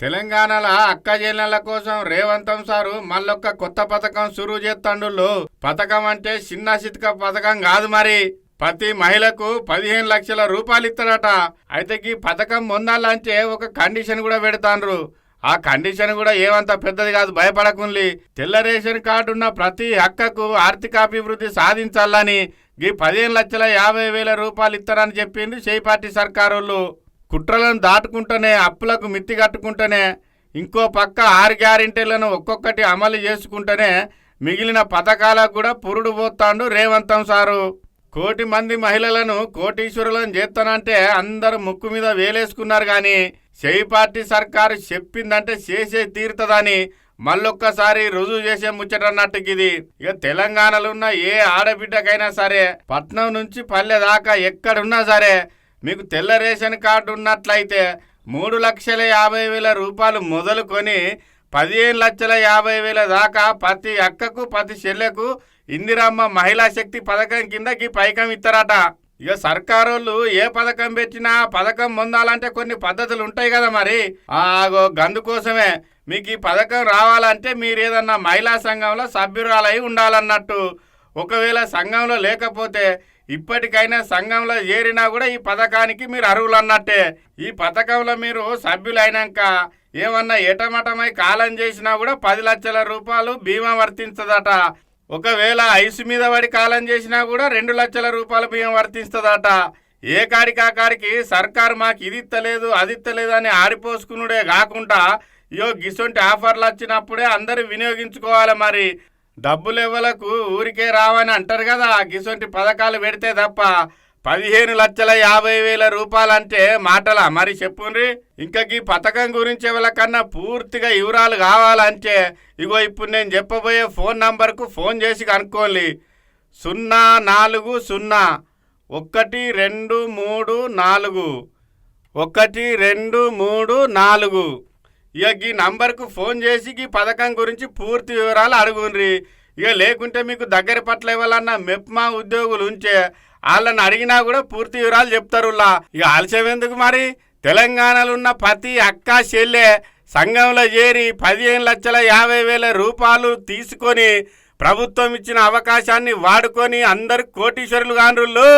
తెలంగాణలో అక్క చెల్లెళ్ళ కోసం రేవంతం సారు మళ్ళొక్క కొత్త పథకం సురువు చేస్తాండు పథకం అంటే చిన్న చితక పథకం కాదు మరి. ప్రతి మహిళకు పదిహేను లక్షల రూపాయలు ఇస్తాడట అయితే ఈ పథకం పొందాలంటే ఒక కండిషన్ కూడా పెడతాండ్రు. ఆ కండిషన్ కూడా ఏమంత పెద్దది కాదు భయపడకుంది తెల్ల రేషన్ కార్డు ఉన్న ప్రతి అక్కకు ఆర్థికాభివృద్ధి సాధించాలని ఈ పదిహేను లక్షల యాభై వేల రూపాయలు ఇస్తారని చెప్పింది చేయి సర్కారోళ్ళు. కుట్రలను దాటుకుంటూనే అప్పులకు మిత్తి కట్టుకుంటూనే ఇంకో పక్క ఆరు గ్యారెంటీలను ఒక్కొక్కటి అమలు చేసుకుంటూనే మిగిలిన పథకాలకు కూడా పురుడు పోతాండు రేవంతం సారు. కోటి మంది మహిళలను కోటీశ్వరులను చేస్తానంటే అందరూ ముక్కు మీద వేలేసుకున్నారు కానీ చేయి పార్టీ సర్కారు చెప్పిందంటే చేసే తీరుతుందని మళ్ళొక్కసారి రుజువు చేసే ముచ్చటన్నట్టుకి ఇది. ఇక తెలంగాణలో ఉన్న ఏ ఆడబిడ్డకైనా సరే పట్నం నుంచి పల్లె దాకా ఎక్కడున్నా సరే మీకు తెల్ల రేషన్ కార్డు ఉన్నట్లయితే మూడు లక్షల యాభై వేల రూపాయలు మొదలుకొని పదిహేను లక్షల యాభై వేల దాకా ప్రతి అక్కకు ప్రతి చెల్లెకు ఇందిరమ్మ మహిళా శక్తి పథకం కిందకి పైకం ఇస్తారట ఇక సర్కారోళ్ళు ఏ పథకం పెట్టినా పథకం పొందాలంటే కొన్ని పద్ధతులు ఉంటాయి కదా మరి. ఆగో గందు కోసమే మీకు ఈ పథకం రావాలంటే మీరు ఏదన్నా మహిళా సంఘంలో సభ్యురాలై ఉండాలన్నట్టు. ఒకవేళ సంఘంలో లేకపోతే ఇప్పటికైనా సంఘంలో చేరినా కూడా ఈ పథకానికి మీరు అర్హులు అన్నట్టే ఈ పథకంలో మీరు సభ్యులైనాక ఏమన్నా ఎటమటమై కాలం చేసినా కూడా పది లక్షల రూపాయలు బీమా వర్తించదట. ఒకవేళ ఐసు మీద పడి కాలం చేసినా కూడా రెండు లక్షల రూపాయల బీమా వర్తిస్తుందట ఏ కాడికి కాడికి సర్కారు మాకు ఇది ఇత్తలేదు అది ఇత్తలేదు అని ఆడిపోసుకునుడే కాకుండా ఇయో గిసొంటి ఆఫర్లు వచ్చినప్పుడే అందరూ వినియోగించుకోవాలి మరి. డబ్బులు ఇవ్వలకు ఊరికే రావని అంటారు కదా. గిసొంటి పథకాలు పెడితే తప్ప పదిహేను లక్షల యాభై వేల రూపాయలంటే మాటలా. మరి చెప్పుండ్రి ఇంకా ఈ పథకం గురించి ఎవరికన్నా పూర్తిగా వివరాలు కావాలంటే ఇగో ఇప్పుడు నేను చెప్పబోయే ఫోన్ నంబర్కు ఫోన్ చేసి కనుక్కోండి. సున్నా నాలుగు సున్నా ఒకటి రెండు మూడు నాలుగు ఒకటి రెండు మూడు నాలుగు. ఇక ఈ నంబర్కు ఫోన్ చేసి ఈ పథకం గురించి పూర్తి వివరాలు అడుగుండ్రి. ఇక లేకుంటే మీకు దగ్గర పట్ల ఇవ్వాలన్న మెప్మా ఉద్యోగులు ఉంచే వాళ్ళని అడిగినా కూడా పూర్తి వివరాలు చెప్తారులా ఇక ఆలస్యం ఎందుకు మరి? తెలంగాణలో ఉన్న ప్రతి అక్క చెల్లె సంఘంలో చేరి పదిహేను లక్షల యాభై వేల రూపాయలు తీసుకొని ప్రభుత్వం ఇచ్చిన అవకాశాన్ని వాడుకొని అందరు కోటీశ్వరులు కానులు